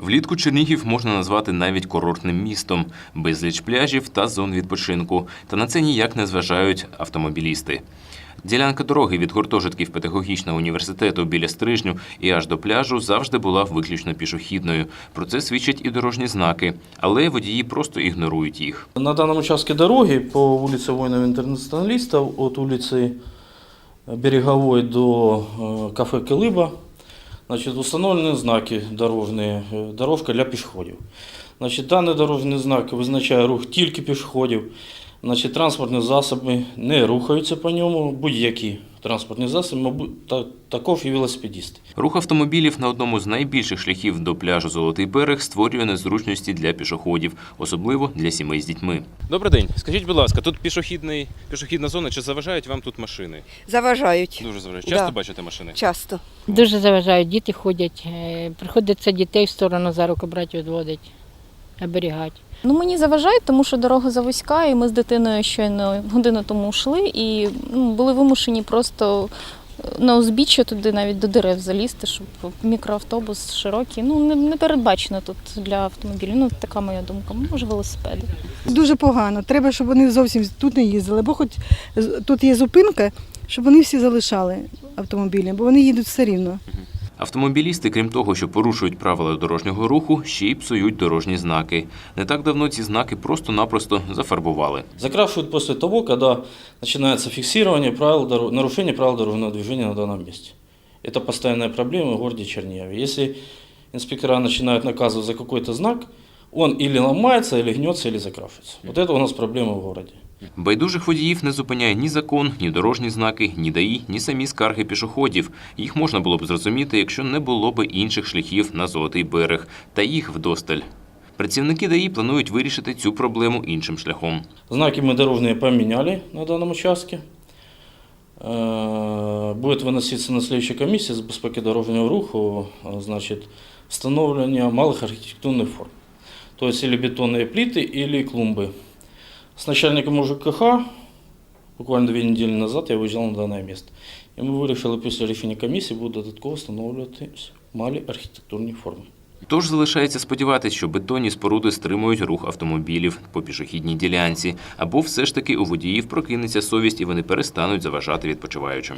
Влітку Чернігів можна назвати навіть курортним містом, безліч пляжів та зон відпочинку. Та на це ніяк не зважають автомобілісти. Ділянка дороги від гуртожитків педагогічного університету біля стрижню і аж до пляжу завжди була виключно пішохідною. Про це свідчать і дорожні знаки, але водії просто ігнорують їх. На данном участке дороги по улице воинов-интернационалистов от улицы Береговой до э, кафе «Колыба» значит, установлены знаки дорожные, э, дорожка для пішоходів. Значить, даний дорожній знак визначає рух тільки пішоходів. Значить, транспортні засоби не рухаються по ньому, будь-які транспортні засоби, мабуть, та- також і велосипедісти. Рух автомобілів на одному з найбільших шляхів до пляжу Золотий берег створює незручності для пішоходів, особливо для сімей з дітьми. Добрий день. Скажіть, будь ласка, тут пішохідний, пішохідна зона, чи заважають вам тут машини? Заважають Дуже заважають. Да. Часто бачите машини? часто. Дуже заважають, діти ходять, е, приходиться дітей в сторону за руку брати, відводить, оберігати. Ну мені заважають, тому що дорога завузька, і ми з дитиною щойно годину тому йшли і ну, були вимушені просто е, на узбіччя туди навіть до дерев залізти, щоб мікроавтобус широкий. Ну не, не передбачено тут для автомобілів. Ну така моя думка. Може велосипеди. Дуже погано. Треба, щоб вони зовсім тут не їздили, бо хоч тут є зупинка, щоб вони всі залишали автомобілі, бо вони їдуть все рівно. Автомобілісти, крім того, що порушують правила дорожнього руху, ще й псують дорожні знаки. Не так давно ці знаки просто-напросто зафарбували. Закрашивают после того, когда начинается фиксирование правил, доро- нарушение правил дорожного движения на данном месте. Это постоянная проблема в городе Чернигове. Если инспектора начинают наказывать за какой-то знак, он или ломается, или гнется, или закрашивается. Вот это у нас проблема в городе. Байдужих водіїв не зупиняє ні закон, ні дорожні знаки, ні ДАІ, ні самі скарги пішоходів. Їх можна було б зрозуміти, якщо не було б інших шляхів на Золотий берег, та їх вдосталь. Працівники ДАІ планують вирішити цю проблему іншим шляхом. Знаки мы дорожные поменяли на данном участке. Э, Будет выноситься на следующей комиссии с безпеки дорожнього руху э, значит, встановлення малых архитектурных форм. То есть или бетонные плиты, или клумбы. С начальником УЖКХ буквально дві недели назад я виїжджав на дане место. І ми вирішили після рішення комісії буде додатково встановлювати малі архітектурні форми. Тож залишається сподіватися, що бетонні споруди стримують рух автомобілів по пішохідній ділянці, або все ж таки у водіїв прокинеться совість і вони перестануть заважати відпочиваючим.